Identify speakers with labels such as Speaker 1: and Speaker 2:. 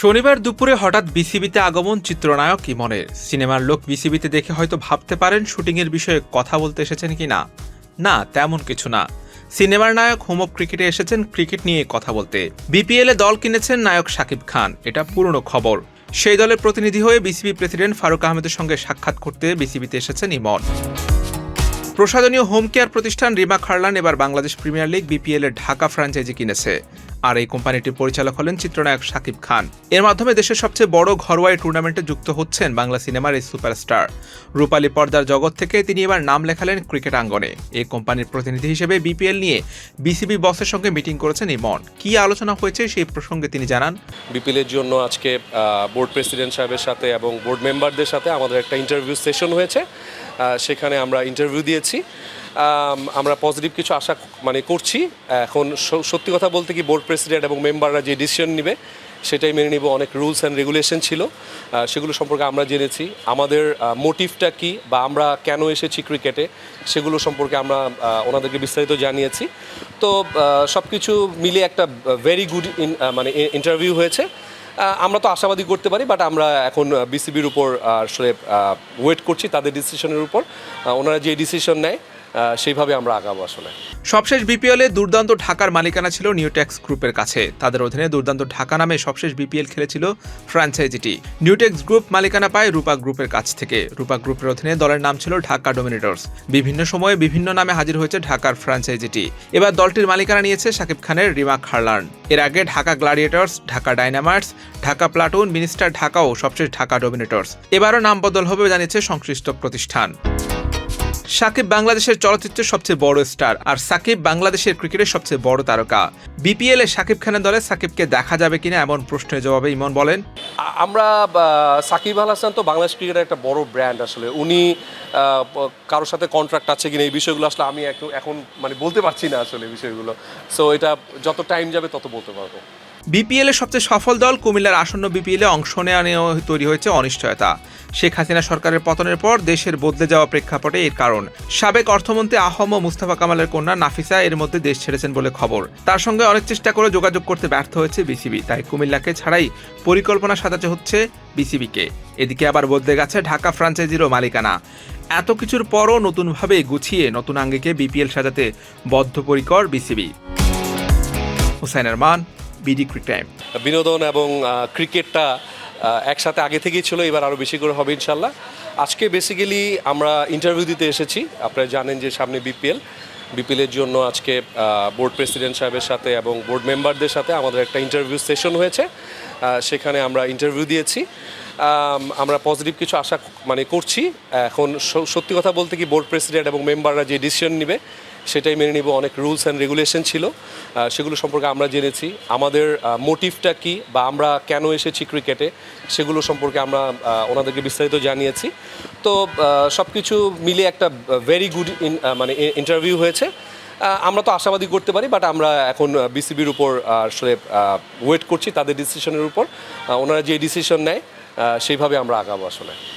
Speaker 1: শনিবার দুপুরে হঠাৎ বিসিবিতে আগমন চিত্রনায়ক ইমনের সিনেমার লোক বিসিবিতে দেখে হয়তো ভাবতে পারেন শুটিংয়ের বিষয়ে কথা বলতে এসেছেন কি না না তেমন কিছু না। সিনেমার নায়ক হোম অফ ক্রিকেটে এসেছেন ক্রিকেট নিয়ে কথা বলতে। বিপিএলে দল কিনেছেন নায়ক শাকিব খান, এটা পুরনো খবর। সেই দলের প্রতিনিধি হয়ে বিসিবি প্রেসিডেন্ট ফারুক আহমেদের সঙ্গে সাক্ষাৎ করতে বিসিবিতে এসেছেন ইমন। প্রসাধনীয় হোম কেয়ার প্রতিষ্ঠান রিমা খারলান এবার বাংলাদেশ প্রিমিয়ার লিগ বিপিএল এর ঢাকা ফ্র্যাঞ্চাইজি কিনেছে। আর এই কোম্পানিটির পরিচালক হলেন চিত্রনায়ক শাকিব খান। এর মাধ্যমে দেশের সবচেয়ে বড় ঘরোয়া টুর্নামেন্টে যুক্ত হচ্ছেন বাংলা সিনেমার এই সুপারস্টার। রূপালী পর্দার জগৎ থেকে তিনি এবার নাম লেখালেন ক্রিকেট আঙ্গনে। এই কোম্পানির প্রতিনিধি হিসেবে বিপিএল নিয়ে বিসিবি বসের সঙ্গে মিটিং করেছেন ইমন। কি আলোচনা হয়েছে সেই প্রসঙ্গে তিনি জানান।
Speaker 2: বিপিএলের জন্য আজকে বোর্ড প্রেসিডেন্ট সাহেবের সাথে এবং বোর্ড মেম্বারদের সাথে আমাদের একটা ইন্টারভিউ সেশন হয়েছে। সেখানে আমরা ইন্টারভিউ দিয়েছি। আমরা পজিটিভ কিছু আশা মানে করছি। এখন সত্যি কথা বলতে কি বোর্ড প্রেসিডেন্ট এবং মেম্বাররা যে ডিসিশন নেবে, সেটাই মেনে নিব। অনেক রুলস অ্যান্ড রেগুলেশন ছিল। সেগুলো সম্পর্কে আমরা জেনেছি। আমাদের মোটিভটা কি বা আমরা কেন এসেছি ক্রিকেটে সেগুলো সম্পর্কে আমরা ওনাদেরকে বিস্তারিত জানিয়েছি। তো সব কিছু মিলে একটা ভেরি গুড মানে ইন্টারভিউ হয়েছে। আমরা তো আশাবাদী করতে পারি বাট আমরা এখন বিসিবির উপর আসলে ওয়েট করছি তাদের ডিসিশনের উপর। ওনারা যে ডিসিশন নেয় সেইভাবে আমরা আগাবো আসলে।
Speaker 1: সবশেষ বিপিএলে দুর্দান্ত ঢাকার মালিকানা ছিল নিউটেক্স গ্রুপের কাছে। তাদের অধীনে দুর্দান্ত ঢাকা নামে সবশেষ বিপিএল খেলেছিল ফ্র্যাঞ্চাইজিটি নিউটেক্স গ্রুপ মালিকানা পায় রূপা গ্রুপের কাছ থেকে। রূপা গ্রুপের অধীনে দলের নাম ছিল ঢাকা ডোমিনেটর্স। বিভিন্ন সময়ে বিভিন্ন নামে হাজির হয়েছে ঢাকার ফ্র্যাঞ্চাইজিটি এবার দলটির মালিকানা নিয়েছে শাকিব খানের রিমা খারলান এর আগে Dhaka Gladiators, Dhaka Dynamites Dhaka Platoon, Minister Dhaka ও সবশেষ ঢাকা ডোমিনেটর্স। এবারও নাম বদল হবে জানিয়েছে সংশ্লিষ্ট প্রতিষ্ঠান। সাকিব বাংলাদেশের চলচ্চিত্রের সবচেয়ে বড় স্টার আর সাকিব বাংলাদেশের ক্রিকেটের সবচেয়ে বড় তারকা। বিপিএল এ সাকিব খানের দলে সাকিবকে দেখা যাবে কিনা এমন প্রশ্নের জবাবে ইমন বলেন।
Speaker 2: আমরা সাকিব আল হাসান তো বাংলাদেশ ক্রিকেটের একটা বড় ব্র্যান্ড আসলে। উনি কারোর সাথে কন্ট্রাক্ট আছে কিনা এই বিষয়গুলো আসলে আমি এখন মানে বলতে পারছি না আসলে বিষয়গুলো। সো এটা যত টাইম যাবে তত বলতে পারব।
Speaker 1: বিপিএল এর সবচেয়ে সফল দল কুমিল্লার আসন্ন বিপিএল অংশ নেওয়া নিয়েও তৈরি হয়েছে অনিশ্চয়তা। শেখ হাসিনা সরকারের পতনের পর দেশের বদলে যাওয়া প্রেক্ষাপটে এর কারণ। সাবেক অর্থমন্ত্রী আহম মুস্তাফা কামালের কন্যা নাফিসা এর মধ্যে দেশ ছেড়েছেন বলে খবর। তার সঙ্গে অনেক চেষ্টা করে যোগাযোগ করতে ব্যর্থ হয়েছে বিসিবি, তাই কুমিল্লাকে ছাড়াই পরিকল্পনা সাজাতে হচ্ছে বিসিবিকে। এদিকে আবার বদলে গেছে ঢাকা ফ্রাঞ্চাইজিরও মালিকানা। এত কিছুর পরও নতুনভাবে গুছিয়ে নতুন আঙ্গিকে বিপিএল সাজাতে বদ্ধপরিকর BCB. Hussain Arman BD Crictime.
Speaker 2: বিনোদন এবং ক্রিকেটটা একসাথে আগে থেকেই ছিল, এবার আরও বেশি করে হবে ইনশাল্লাহ আজকে বেসিক্যালি আমরা ইন্টারভিউ দিতে এসেছি। আপনারা জানেন যে সামনে বিপিএল বিপিএলের জন্য আজকে বোর্ড প্রেসিডেন্ট সাহেবের সাথে এবং বোর্ড মেম্বারদের সাথে আমাদের একটা ইন্টারভিউ সেশন হয়েছে। সেখানে আমরা ইন্টারভিউ দিয়েছি। আমরা পজিটিভ কিছু আশা মানে করছি। এখন সত্যি কথা বলতে কি বোর্ড প্রেসিডেন্ট এবং মেম্বাররা যে ডিসিশন নেবে সেটাই মেনে নিব। অনেক রুলস অ্যান্ড রেগুলেশন ছিল। সেগুলো সম্পর্কে আমরা জেনেছি। আমাদের মোটিভটা কি বা আমরা কেন এসেছি ক্রিকেটে সেগুলো সম্পর্কে আমরা ওনাদেরকে বিস্তারিত জানিয়েছি। তো সব কিছু মিলে একটা ভেরি গুড মানে ইন্টারভিউ হয়েছে। আমরা তো আশাবাদী করতে পারি বাট আমরা এখন বিসিবির উপর আসলে ওয়েট করছি তাদের ডিসিশনের উপর। ওনারা যে ডিসিশন নেয় সেইভাবে আমরা আগাবো আসলে।